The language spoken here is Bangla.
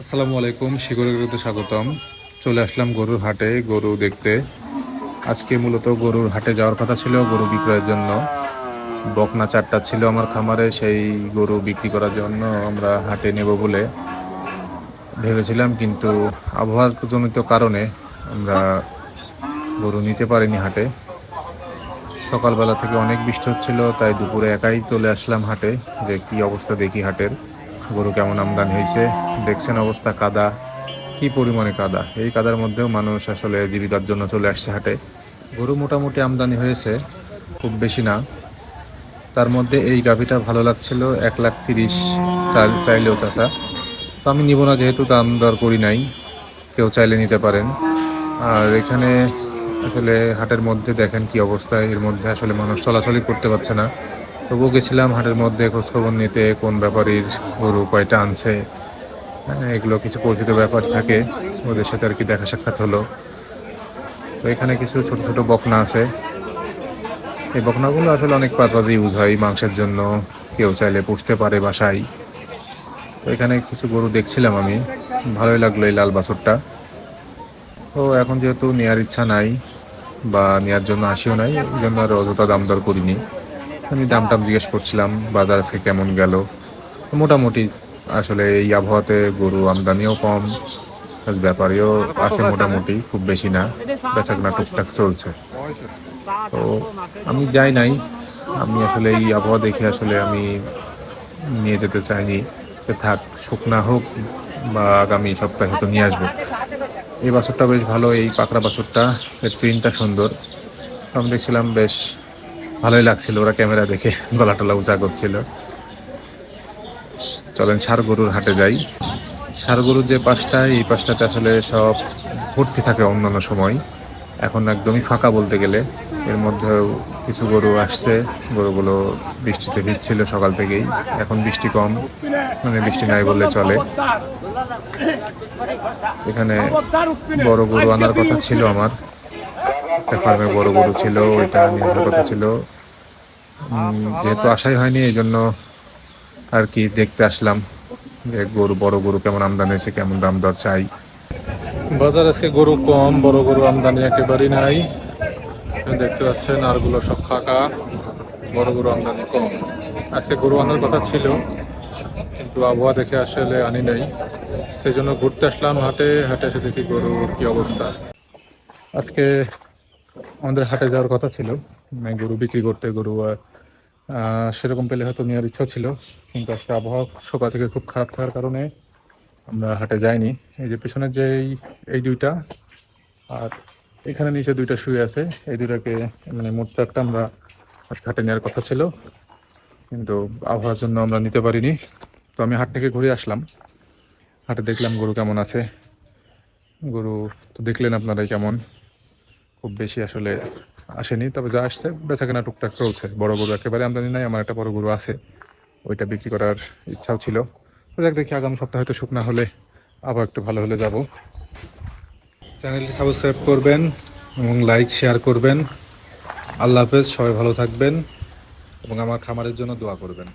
আসসালামু আলাইকুম শিকড়ের স্বাগতম। চলে আসলাম গরুর হাটে, গরু দেখতে। আজকে মূলত গরুর হাটে যাওয়ার কথা ছিল, গরু বিক্রয়ের জন্য। বকনা চারটা ছিল আমার খামারে, সেই গরু বিক্রি করার জন্য আমরা হাটে নেব বলে ভেবেছিলাম, কিন্তু আবহাওয়াজনিত কারণে আমরা গরু নিতে পারিনি হাটে। সকালবেলা থেকে অনেক বৃষ্টি হচ্ছিল, তাই দুপুরে একাই চলে আসলাম হাটে, যে কি অবস্থা দেখি হাটের। গরু কেমন আমদানি হয়েছে? দেখছেন অবস্থা কাদা। কি পরিমাণে কাদা? এই কাদার মধ্যেও মানুষ আসলে জীবিকার জন্য চলে আসছে হাটে। গরু মোটামুটি আমদানি হয়েছে, খুব বেশি না। তার মধ্যে এই গাভিটা ভালো লাগছিল, এক লাখ তিরিশ চাইলেও চাচা। তো আমি নিব না, যেহেতু দাম দর করি নাই, কেউ চাইলে নিতে পারেন। আর এখানে আসলে হাটের মধ্যে দেখেন কি অবস্থা, এর মধ্যে আসলে মানুষ চলাচলই করতে পারছে না। তবুও গেছিলাম হাটের মধ্যে খোঁজখবর নিতে কোন ব্যাপারীর গরু কয়টা আনছে। হ্যাঁ, এগুলো কিছু পরিচিত ব্যাপার থাকে ওদের সাথে আর কি দেখা সাক্ষাৎ হলো। তো এখানে কিছু ছোট ছোট বকনা আছে। এই বকনাগুলো আসলে অনেক পারপাজে ইউজ হয় মাংসের জন্য কেউ চাইলে পুষতে পারে বাসায়। তো এখানে কিছু গরু দেখছিলাম আমি ভালোই লাগল এই লাল বাছরটা। তো এখন যেহেতু নেওয়ার ইচ্ছা নাই বা নেওয়ার জন্য আসিও নাই এই জন্য আর অযথা দাম দর করিনি। আমি দাম টাম জিজ্ঞেস করছিলাম, বাজার আজকে কেমন গেল? মোটামুটি আসলে এই আবহাওয়াতে গরু আমদানিও কম ব্যাপারেও আছে মোটামুটি, খুব বেশি না, বেচাকেনা টুকটাক চলছে। তো আমি যাই নাই, আমি আসলে এই আবহাওয়া দেখে আসলে আমি নিয়ে যেতে চাইনি থাক, শুকনা হোক বা আগামী সপ্তাহে তো নিয়ে আসব। এই বাছরটা বেশ ভালো, এই পাকড়া বাছরটা, এর প্রিন্টটা সুন্দর। আমি দেখছিলাম বেশ ভালোই লাগছিল ওরা ক্যামেরা দেখে গলা টলা উঁচা করছিল। চলেন গরুর হাটে যাই। গরুর যে পাশটা, এই পাশটাতে আসলে সব ভর্তি থাকে অন্যান্য সময়। এখন একদমই ফাঁকা বলতে গেলে। এর মধ্যেও কিছু গরু আসছে, গরুগুলো বৃষ্টিতে ভিজছিল সকাল থেকেই। এখন বৃষ্টি কম মানে বৃষ্টি নাই বললে চলে। এখানে বড় গরু আনার কথা ছিল আমার। ফার্মে বড় গরু ছিল, ওইটা নিয়ে আসার কথা ছিল। যেহেতু আশাই হয়নি এই জন্য আর কি দেখতে আসলাম যে গরু বড় গরু কেমন আমদানি হয়েছে কেমন দাম দর চাই। বাজার আজকে গরু কম বড় গরু আমদানি একেবারেই নাই। দেখতে পাচ্ছেন আরগুলো সব ফাঁকা বড় গরু আমদানি কম। আজকে গরু আনার কথা ছিল কিন্তু আবহাওয়া দেখে আসলে আনি নাই। সেই জন্য ঘুরতে আসলাম হাটে হাটে এসে দেখি গরুর কি অবস্থা। আজকে আমাদের হাটে যাওয়ার কথা ছিল মানে গরু বিক্রি করতে গরু আহ, সেরকম পেলে হয়তো নেওয়ার ইচ্ছা ছিল, কিন্তু আজকে আবহাওয়া সকাল থেকে খুব খারাপ থাকার কারণে আমরা হাটে যাইনি। এই যে পেছনে যে এই- দুইটা, আর এখানে নিচে দুইটা শুয়ে আছে, এই দুইটাকে মানে মোট চারটা আমরা আজকে হাটে নেওয়ার কথা ছিল, কিন্তু আবহাওয়ার জন্য আমরা নিতে পারিনি। তো আমি হাট থেকে ঘুরে আসলাম। হাটে দেখলাম গরু কেমন আছে। গরু তো দেখলেন আপনারাই কেমন। খুব বেশি আসলে আসেনি, তবে যা আসছে বেচা কেনা টুকটাক চলছে। বড় গরু একেবারে আমদানি নাই, আমার একটা বড় গরু আছে, ওইটা বিক্রি করার ইচ্ছাও ছিল। দেখ দেখি আগামী সপ্তাহে হয়তো শুকনা হলে আবার একটু ভালো হলে যাব। চ্যানেলটি সাবস্ক্রাইব করবেন এবং লাইক, শেয়ার করবেন। আল্লাহ হাফেজ, সবাই ভালো থাকবেন এবং আমার খামারের জন্য দোয়া করবেন।